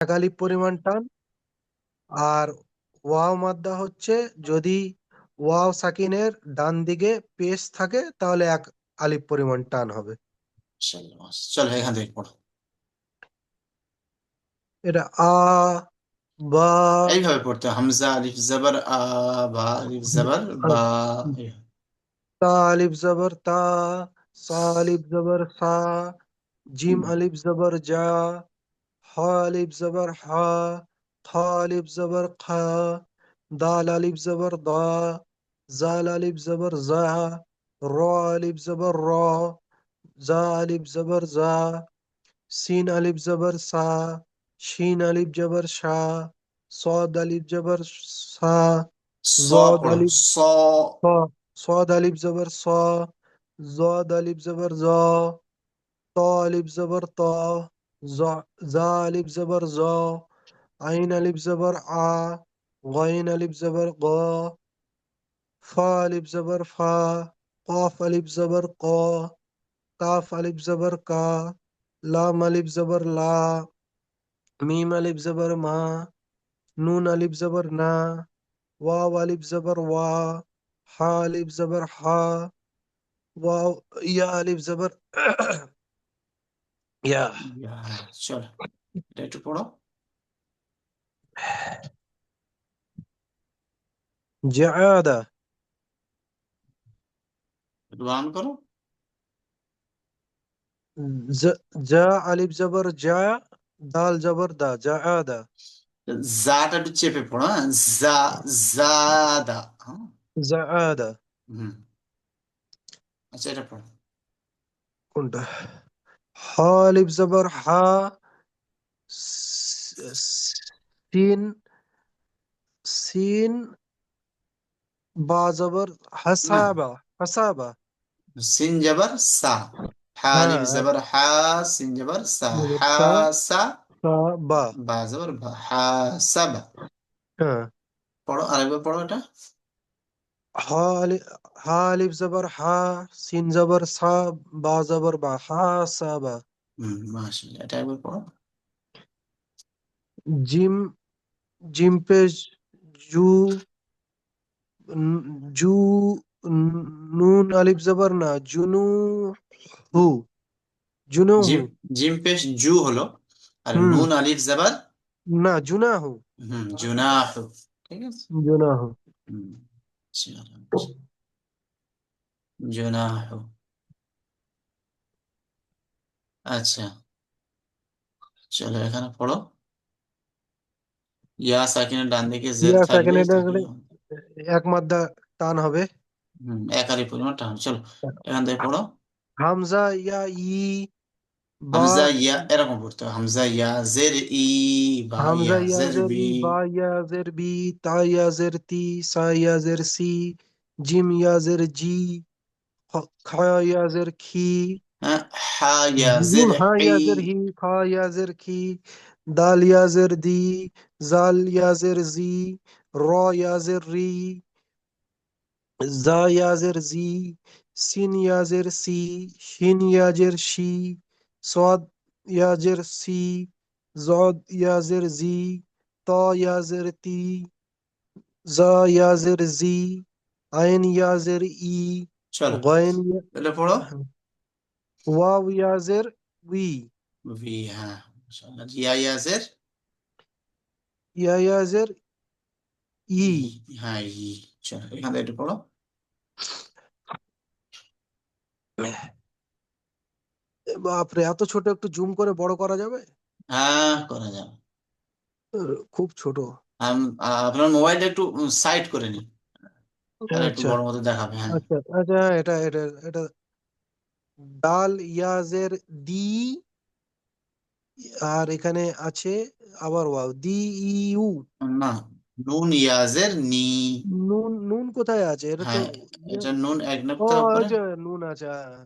এক পরিমাণ টান। আর ওয়াও মাদ্দা হচ্ছে যদি ওয়াও সাকিনের ডান দিকে পেশ থাকে তাহলে এক আলিফ পরিমাণ টান হবে। চলো এখান থেকে পড়ো। এটা আ বা। এইভাবে পড়তে হামজা আলিফ জবর আ বা আলিফ জবর বা তা আলিফ জবর তা সা আলিফ জবর সা জিম আলিফ জবর জা خالب زبر حا خالب زبر قا دال الف زبر ضا زال الف زبر زا را الف زبر را زا الف زبر زا سين الف زبر سا شين الف زبر شا صاد الف زبر سا صاد الف صا صاد الف زبر صا زاد الف زبر زا طالب زبر طا زا زا ألف زبر زا عين ألف زبر ع غين ألف زبر غا فا ألف زبر فا قاف ألف زبر قا كاف ألف زبر كا لام ألف زبر لا ميم ألف زبر ما نون ألف زبر نا واو ألف زبر وا حا ألف زبر حا واو يا ألف زبر يا ইয়া, চলো এটা একটু পড়ো جعادة একটু বানান করো ز جا ألف زبر جا دال زبر دا جعادة জাটা একটু চেপে পড়ো হ্যাঁ জা জাদা হ্যাঁ زعادة হুম আচ্ছা এটা পড়ো كنت হলিফ জবর হা সিন সিন বা জবর হাসাবা হাসাবা সিন জবর সা হালিফ জবর হা সিন জবর সা হাসা বা বা জবর বা হ্যাঁ পড়ো আরেকবার পড়ো এটা হা আলিফ জবর হা সিন জবর সা বা জবর বা হা সা বা জিম জিম পেজ জু জু নুন আলিফ জবর না জুনু হু জুনু জিম জিম পেশ জু হলো আর নুন আলিফ জবর না জুনাহু হুম জুনাহু ঠিক আছে জুনাহু হুম জুনাহু আচ্ছা চলো এখানে পড়ো। ইয়া সাকিনের ডান দিকে ইয়া সেকেন্ডে থাকলে এক মাদ্দা টান হবে। হুম একারি পরিমাণ টান। চলো এখান থেকে পড়ো। হামজা ইয়া ই হামজা ইয়া এরকম পড়তে হবে হামজা ইয়া জের ই বা হামজা ইয়া ইয়া জের জের বি ই বা ইয়া জের বি তা ইয়া জের তি সা ইয়া জের সি জিম ইয়া জের জি খ- খা ইয়া জের খি হ্যাঁ হা ইয়া জিম জের হা ই ইয়া জের হি খা ইয়া জের খি দাল ইয়া জের দি জাল ইয়া জের জি র ইয়া জের রি জা ইয়া জের জি সিন ইয়া জের সি শিন ইয়া জের শি সদ ইয়াজের সি জদ ইয়াজের জি ত ইয়াজের তি জা ইয়াজের জি আইন ইয়াজের ই গয়েন এটা পড়ো। ওয়াও ইয়াজের উই ভি হ্যাঁ ইয়া ইয়াজের ইয়া ই হ্যাঁ e। এখানে এটা পড়ো। বাপরে এত ছোট একটু জুম করে বড় করা যাবে? হ্যাঁ করা যাবে। খুব ছোট। আপনার মোবাইলটা একটু সাইড করে নিন। তাহলে একটু আচ্ছা। বড় মতো দেখাবে হ্যাঁ। আচ্ছা আচ্ছা এটা এটা এটা ডাল ইয়াজের দি আর এখানে আছে আবার ওয়াও দি ইউ। না নুন ইয়াজের নি। নুন নুন কোথায় আছে? এটা তো হ্যাঁ এটা নুন এক ও উপরে। আচ্ছা নুন আছে হ্যাঁ।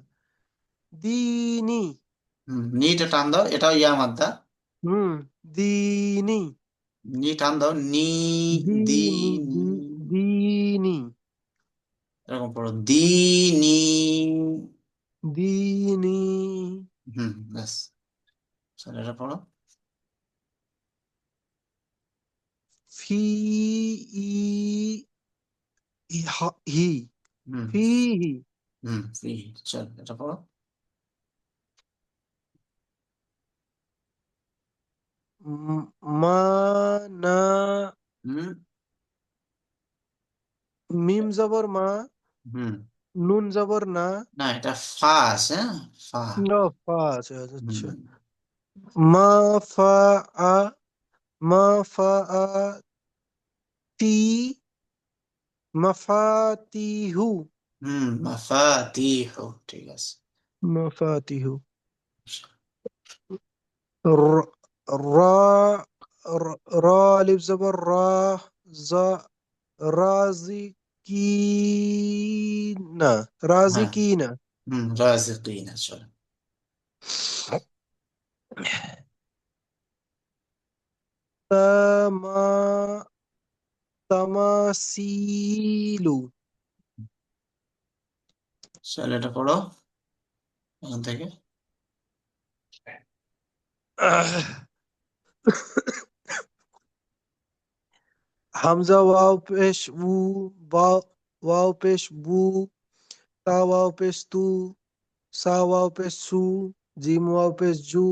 দিনি। হুম নিটা টান দাও এটাও ইয়া মাদ্দা হুম দিনি। নি টান দাও নি দিনি। দিনি। এরকম পড়ো দিনি। দিনি। হুম ব্যাস। চলো এটা পড়ো। ফি ই হা- হি। হুম। ফিহি হুম ফি চল এটা পড়ো। ম- না মিম জবর মা নুন জবর না না এটা ফা আছে? ফা না ফা আছে আচ্ছা মা ফা আ মা ফা আ তি মাফাতিহু হুম মাফাতিহু ঠিক আছে মাফাতিহু রা র- রা আলিফ জবর রা জা রাজিকিনা হ্যাঁ রাজিকিনা হুম রাজিকিনা চলো তামা তামাসিলু চলো এটা পড়ো এখান থেকে हमजा वाव पेश वू वाव वाव पेश वू ता वाव पेश तू सा वाव पेश सू जीम वाव पेश जू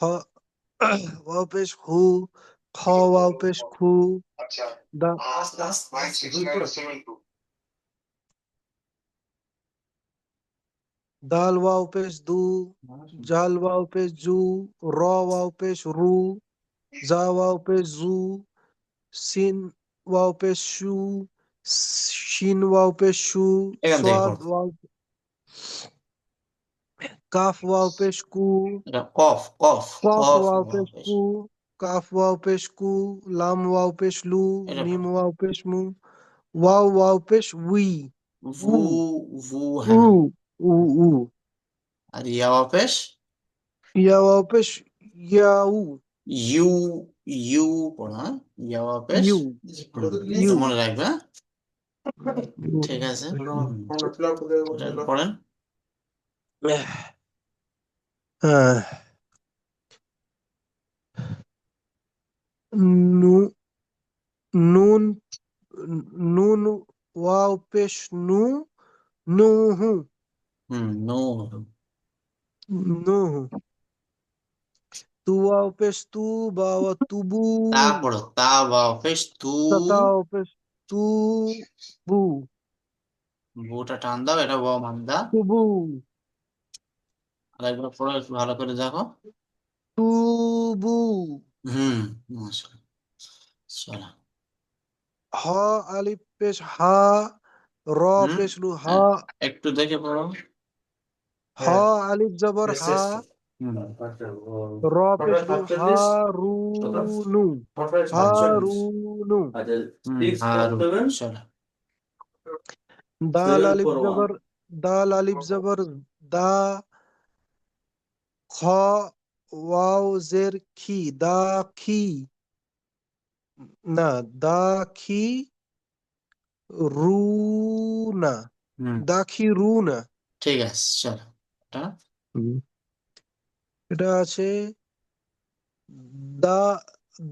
ह वाव पेश हु ख वाव पेश खू अच्छा द last last mine's 69 72 दाल वाव पेश दू जाल वाव पेश जू रॉ वाव पेश रू जा वाव पेश जू सीन वाव पेश शू शीन वाव पेश शू स्वाद वाव काफ वाव पेश कू अच्छा, कॉफ कॉफ कॉफ वाव पेश कू काफ वाव पेश कू लाम वाव पेश लू नीम वाव पेश मू वाव वाव पेश वी वू वू है। উ উ আর ইয়াওয়া পেশ ইয়া পেশ ইয়াউ ইউ ইউ পড়ো হ্যাঁ ইয়াওয়া ইউ ইউ মনে রাখবে? ঠিক আছে পড়েন হ্যাঁ নু নুন নুন ওয়াও পেশ নু নো নুহু ওয়াও পেশ তু বা ওয়া তুবু তা পড়ো তা ওয়াও পেশ তু তা তাও পেশ তু বু বুটা টান দাও এটা ওয়া মান্দা তুবু আরেকবার পড়ো একটু ভালো করে দেখো তুবু হুম মাশাআল্লাহ চলো হ আলিফ পেশ হা র পেশ লু হা একটু দেখে পড়ো হ আলিফ জবর হা। র পেশ লু হা রু নু। হারুনু হারুন দাল আলিফ জবর দাল আলিফ জবর দা খ ওয়াও জের খি। দা খি। না দা খি রুনা দাখি রুনা ঠিক আছে চলো। এটা এটা আছে দা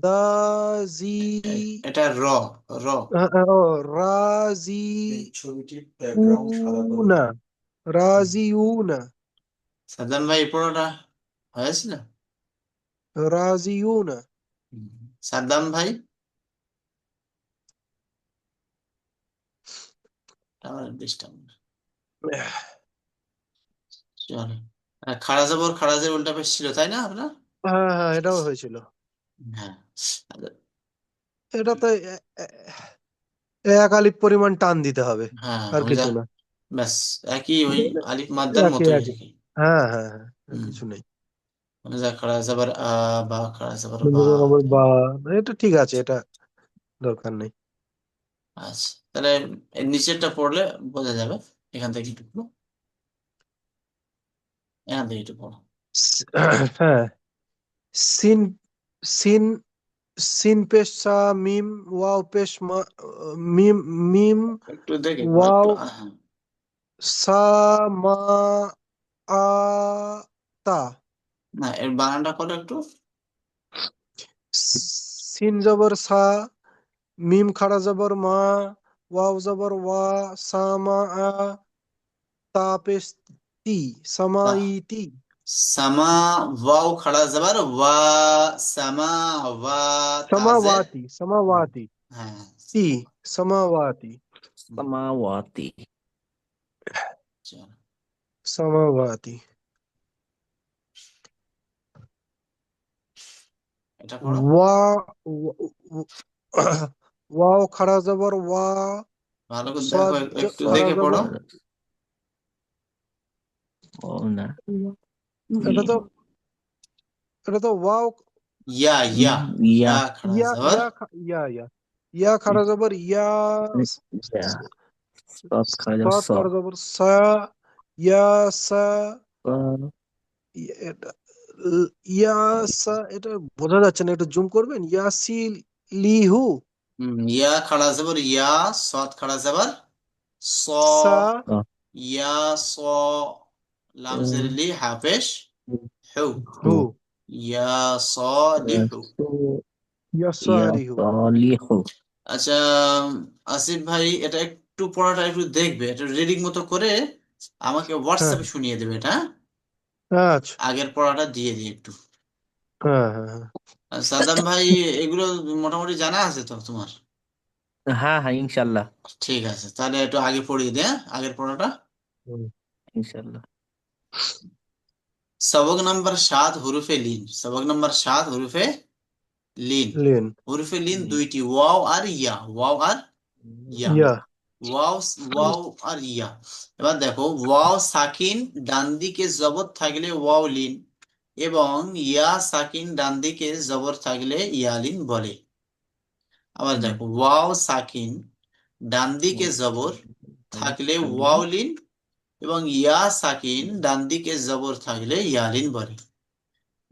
দাজি এটা র র। রাজি ছবিটির উনা রাজিউনা সাদ্দাম ভাই এই পড়োটা হয়েছিল রাজিউনা হুম। সাদ্দাম ভাই? টাওয়ার ডিস্টার্ব চলো। আর খাড়া জবর খাড়াজের উল্টা পেশ ছিল তাই না আপনার? হ্যাঁ হ্যাঁ এটাও হয়েছিল। হ্যাঁ আচ্ছা, এটা তো এক আলিফ পরিমাণ টান দিতে হবে। হ্যাঁ আর কিছু না। ব্যাস একই ওই আলিফ মাদ্দার একই, একই। আর কি হ্যাঁ হ্যাঁ হ্যাঁ আর হুম। কিছু নেই। মানে যা খাড়া আ বা খাড়া বা। বা এটা ঠিক আছে এটা দরকার নেই। আচ্ছা তাহলে এর নিচেরটা পড়লে বোঝা যাবে এখান থেকে। একটু থেকে একটু স- হ্যাঁ। সিন সিন সিন পেশ সা মিম ওয়াও পেশ মা মিম মিম একটু দেখে ওয়াও হ্যাঁ। সা মা আ তা। না এর বানানটা করো একটু। সিন জবর সা মিম খাড়া জবর মা ওয়াও জবর ওয়া সামা আ তা পেশ তি সামাইতি সামা ওয়াও খাড়া যাবার ওয়া সামা ওয়া তাজে সমাওয়াতি সমাওয়াতি হ্যাঁ তি সমাওয়াতি samawati চলো। সমাওয়াতি এটা পড়ো ওয়া ওয়াও খাড়া জবর ওয়া ভালো করে সাদ দেখো জ- একটু খাড়া দেখে পড়ো জবর oh না এটা তো এটা তো ওয়াও ইয়া ইয়া ইয়া ইয়া ইয়া ইয়া ইয়া ইয়া ইয়া জবর ইয়া ইয়া সাদ স জবর সা ইয়া সা ইয়া- সা এটা বোঝা যাচ্ছে না একটু জুম করবেন? ইয়াসি লিহু। ইয়া খাড়া ইয়া সৎ খাড়া যাবার স সা। ইয়া স লাম লি হাফেশ হু হু ইয়া স লি হু ইয়াসু- আচ্ছা আসিফ ভাই এটা একটু পড়াটা একটু দেখবে এটা রিডিং মতো করে আমাকে হোয়াটসঅ্যাপে শুনিয়ে দেবে এটা হ্যাঁ? আচ্ছা। আগের পড়াটা দিয়ে দিই একটু। হ্যাঁ হ্যাঁ হ্যাঁ। সাদ্দাম ভাই এগুলো মোটামুটি জানা আছে তো তোমার? হ্যাঁ হ্যাঁ ইনশাল্লাহ। ঠিক আছে তাহলে একটু আগে পড়িয়ে দে হ্যাঁ? আগের পড়াটা। ইনশাল্লাহ। সবক নাম্বার সাত হরুফে লিন সবক নাম্বার সাত হরুফে লিন লিন হরুফে লিন দুইটি ওয়াও আর ইয়া ওয়াও আর ইয়া ইয়া ওয়াও ওয়াও আর ইয়া এবার দেখো ওয়াও সাকিন ডান দিকে জবর থাকলে ওয়াও লিন এবং ইয়া সাকিন ডান দিকে জবর থাকলে ইয়ালিন বলে আবার দেখো ওয়াও সাকিন ডান দিকে জবর থাকলে ওয়াও লিন এবং ইয়া সাকিন ডান দিকে জবর থাকলে ইয়ালিন বলে।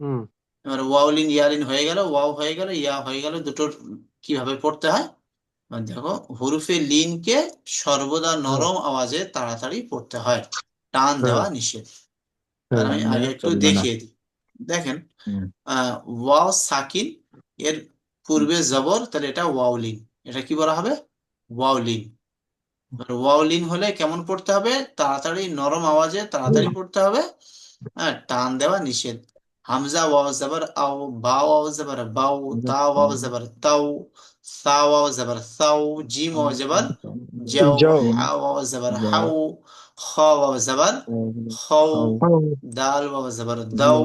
হুম। এবার ওয়াওলিন ইয়ালিন হয়ে গেল ওয়াও হয়ে গেল ইয়া হয়ে গেল দুটোর কীভাবে পড়তে হয়? দেখো হরুফে লিনকে সর্বদা নরম আওয়াজে তাড়াতাড়ি পড়তে হয়। টান দেওয়া নিষেধ। আর আমি হ্যাঁ, আগে একটু। দেখিয়ে দিই। দেখেন ওয়াও সাকিন এর পূর্বে জবর তাহলে এটা ওয়াওলিন এটা কি বলা হবে? ওয়াওলিন এবার হলে কেমন পড়তে হবে তাড়াতাড়ি নরম আওয়াজে তাড়াতাড়ি পড়তে হবে হ্যাঁ টান দেওয়া নিষেধ হামজা ওয়াও জবর আও বা ওয়াও জবর বাও তা ওয়াও জবর তাও সা ওয়াও জবর সাও জিম ওয়াও জবর যাও। হা ওয়াও জবর। হাও খ ওয়াও জবর খাও দাল ওয়াও জবর দাও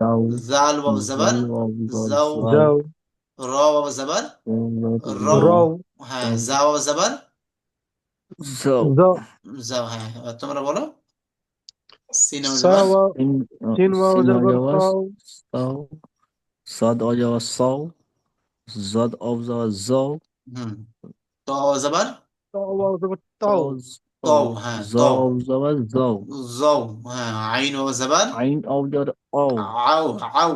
দাও জাল ওয়াও জবর। যাও র ওয়াও জবর। রও হ্যাঁ জা ওয়াও জবর যাও যাও হ্যাঁ তোমরা বলো সিন সিন ওয়াও যাও সাও সাদ ও যাও সাও জদ ও যাও যাও হুম তো জবর তো ওয়াও জবর তাও তাও হ্যাঁ যাও জবর যাও যাও হ্যাঁ আইন ও জবর আইন ও জবর আও আও আও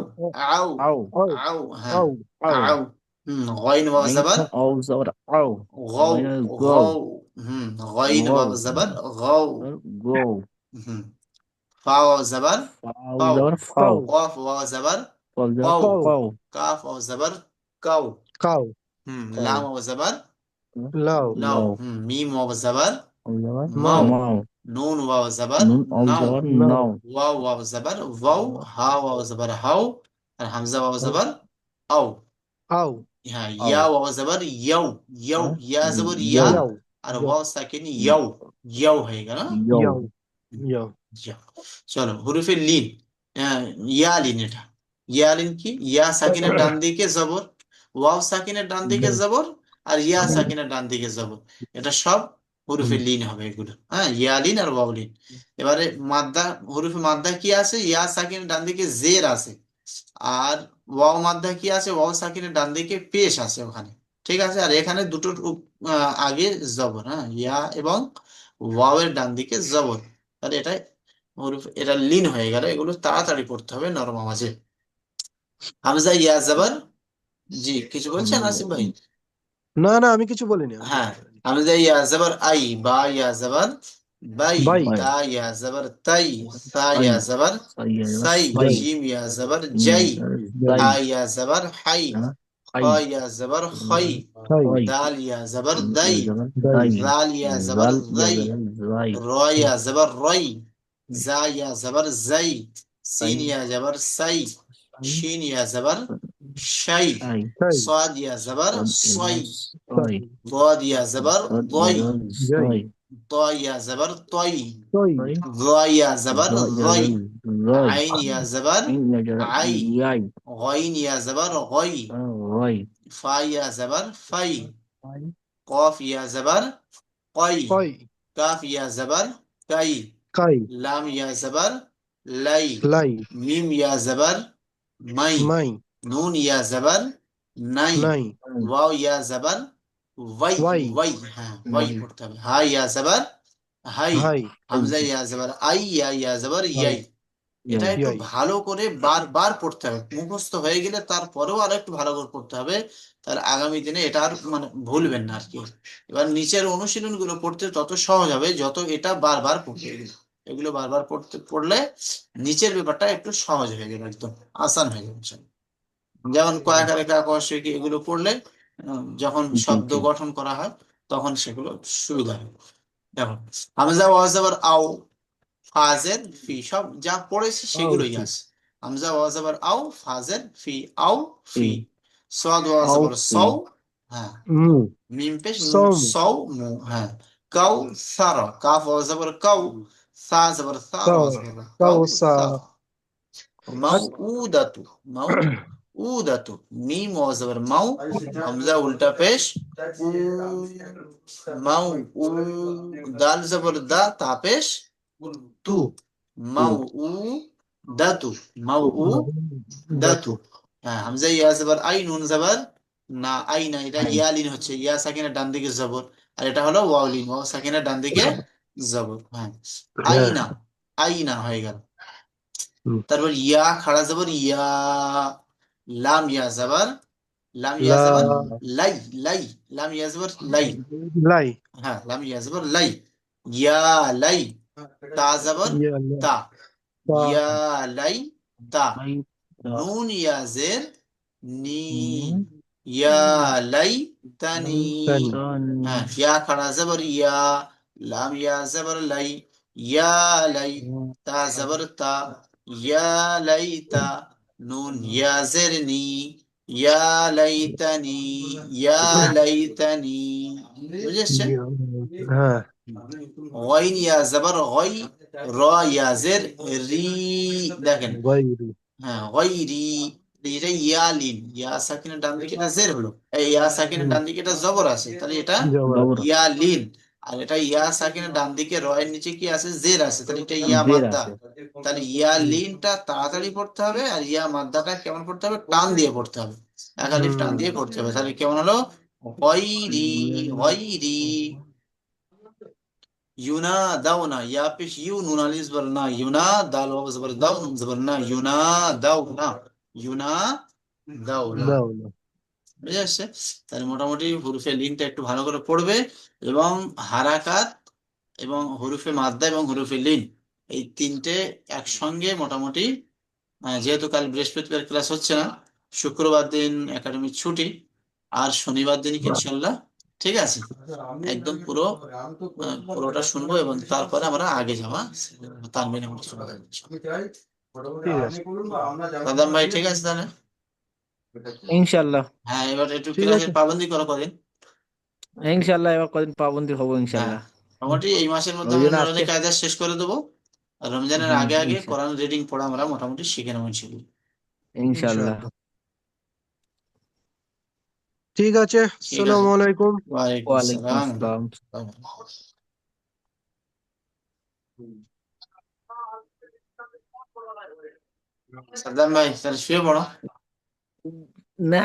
আও আও আও হ্যাঁ আও غاين واو زبر أو زبر أو غو غينة غو غو غاو مهم. غو واو غو زبر غو غو مهم. فا واو زبر فاو Foul. Foul. قاف واو زبر Foul. Foul. Foul. كاف واو زبر كاو كاو مهم. كاو. لام واو زبر لو لو. لو ميم واو زبر Of the Row. ماو. نون واو زبر Nun of ناو Row. Now. واو واو زبر واو ها واو زبر هاو الحمزة واو زبر أو أو হ্যাঁ। ইয়া ওয়াও জবর ইয়াও ইয়াও হ্যাঁ? ইয়া জবর ইয়া ইয়াও। ইয়াও আর। ওয়াও সাকিন ইয়াও ইয়াও হয়ে গেল ইয়াও চলো হুরুফে লিন ইয়া লিন এটা. ইয়া লিন কি ইয়া সাকিনের ডান দিকে জবর ওয়াও সাকিনের ডান দিকে জবর আর ইয়া সাকিনের ডান দিকে জবর এটা সব হুরুফে লিন হবে এগুলো হ্যাঁ ইয়া লিন আর ওয়াও লিন এবারে মাদ্দা হুরুফে মাদ্দা কি আছে ইয়া সাকিনের ডান দিকে জের আছে আর ওয়াও মাদ্দা কি আছে? ওয়াও সাকিনের ডান দিকে পেশ আছে ওখানে। ঠিক আছে? আর এখানে দুটোর আগে জবর হ্যাঁ? ইয়া এবং ওয়াও এর ডান দিকে জবর। তাহলে এটা এটা লিন হয়ে গেল। এগুলো তাড়াতাড়ি পড়তে হবে নরম আওয়াজে হামজা ইয়া জবর? জি কিছু বলছেন আসিফ ভাই? না না আমি কিছু বলিনি হ্যাঁ। হামজা ইয়া জবর আই বা ইয়া জবর। باي باي تا يا زبر تاي ثا يا زبر سي جيم يا زبر جاي تا يا زبر حي خا يا زبر خي دال يا زبر دي ذال يا زبر ذي را يا زبر ري زا يا زبر زي سين يا زبر سي شين يا زبر شاي صاد يا زبر صي ضاد يا زبر ضي طايا زبر طي ضايا زبر ضي عين يا زبر عي غين يا زبر غي فاي يا زبر فاي قاف يا زبر قي كاف يا زبر كي لام يا زبر لي ميم يا زبر مي نون يا زبر ني واو يا زبر ওয়াই ওয়াই হ্যাঁ ওয়াই পড়তে হবে। হাই ইয়া জবর। হাই হাই হামজা ইয়া জবর। আই ইয়া ইয়া জবর ইয়াই এটা mm, একটু ভালো করে বারবার পড়তে হবে। মুখস্থ হয়ে গেলে তারপরেও আর একটু ভালো করে পড়তে হবে। তার আগামী দিনে এটা আর মানে ভুলবেন না আর কি এবার নিচের অনুশীলনগুলো পড়তে তত সহজ হবে যত এটা বারবার পড়তে এগুলো বারবার পড়তে পড়লে নিচের ব্যাপারটা একটু সহজ হয়ে যাবে একদম। আসান হয়ে যাবে যেমন কয়াকার একা কি এগুলো পড়লে যখন শব্দ গঠন করা হয় তখন সেগুলো সুবিধা হয় দেখো হামজা ওয়াজ আবার আও ফাজের ফি সব যা পড়েছি সেগুলোই। আছে হামজা ওয়াজ আবার আও ফাজের ফি আও ফি। সাদ ওয়াজ আবার। সাও হ্যাঁ মিম পেশ মু হ্যাঁ কাউ সারা কাফ ওয়াজ আবার কাউ সা জবর সা। ওয়াজ আবার কাউ সা। মাউউদাতু মাউউদাতু মিম আবার মাউ হামজা উল্টা পেশ মাউ উ দাল জবর দা তা পেশ তু মাউ উ দাতু মাউ উ দাতু হ্যাঁ হামজা ইয়া জবর আই নুন জবর না আই না এটা ইয়া লিন হচ্ছে ইয়া সাকিনের ডান দিকে জবর আর এটা হলো ওয়াও লিন ওয়াও সাকিনের ডান দিকে জবর হ্যাঁ আইনা আইনা হয়ে গেল তারপর ইয়া খাড়া জবর ইয়া লাম ইয়া জবর লাম ইয়া। জবর লাই লাই লাম ইয়া জবর লাই লাই হ্যাঁ লাম ইয়া জবর লাই ইয়া লাই তা জবর তা ইয়া লাই তা নুন ইয়া জের নি ইয়া লাই তানি তানি। হ্যাঁ ইয়া খাড়া জবর ইয়া লাম ইয়া জবর লাই ইয়া লাই তা জবর তা ইয়া লাই তা নুন ইয়া জের নি ইয়া লাইতানি ইয়া লাইতানি বুঝেছে হ্যাঁ গইন ইয়া জবর গই র ইয়া জের রি দেখেন হ্যাঁ গইরি এটা ইয়ালিন ইয়া সাকিনের ডান দিকে এটা জের হলো এই ইয়া সাকিনের ডান দিকে এটা জবর আছে। তাহলে এটা ইয়ালিন আর এটা ইয়া সাকিনের ডান দিকে র এর নিচে কি আছে? জের আছে। তাহলে এটা ইয়া জের মাদ্দা। আছে। তাহলে ইয়া লিনটা তাড়াতাড়ি পড়তে হবে আর ইয়া মাদ্দাটা কেমন পড়তে হবে? টান দিয়ে পড়তে হবে। একালিফ টান দিয়ে পড়তে হবে। তাহলে কেমন হলো? গইরি গইরি ইউনা দাও না। ইয়া পেশ ইউ নুন আলিস জবর না। ইউনা দাল ওয়াও জবর দাও নুন জবর না। ইউনা দাও না। ইউনা দাও না। দাও না। বুঝে আসছে তাহলে মোটামুটি হুরুফে লিনটা একটু ভালো করে পড়বে এবং হারাকাত এবং হুরুফে মাদ্দা এবং হুরুফে লিন এই তিনটে একসঙ্গে মোটামুটি যেহেতু কাল বৃহস্পতিবার ক্লাস হচ্ছে না শুক্রবার দিন একাডেমির ছুটি আর শনিবার দিন ইনশাল্লাহ ঠিক আছে। একদম পুরো পুরোটা শুনব এবং তারপরে আমরা আগে যাওয়া তার মেনে আমরা শুরু করব ইনশাল্লাহ। ভাই ঠিক আছে তাহলে? ইনশাল্লাহ হ্যাঁ এবার একটু ঠিক ক্লাসের আছে। পাবন্দি করো কদিন? ইনশাল্লাহ এবার কদিন পাবন্দি হব ইনশাল্লাহ মোটামুটি এই মাসের মধ্যে ওই আমরা জন্য আজকে- কায়দা শেষ করে দেবো। আর রমজানের হুম, আগে আগে ইনশাল্লাহ। কোরআন রিডিং পড়া আমরা মোটামুটি শিখে নেব ইনশাল্লাহ ইনশাল্লাহ ঠিক আছে আছে। আসসালামু আলাইকুম। ওয়ালাইকুম ওয়ালাইকুম আসসালাম আসসালাম। সাদ্দাম ভাই তাহলে শুয়ে পড়ো। না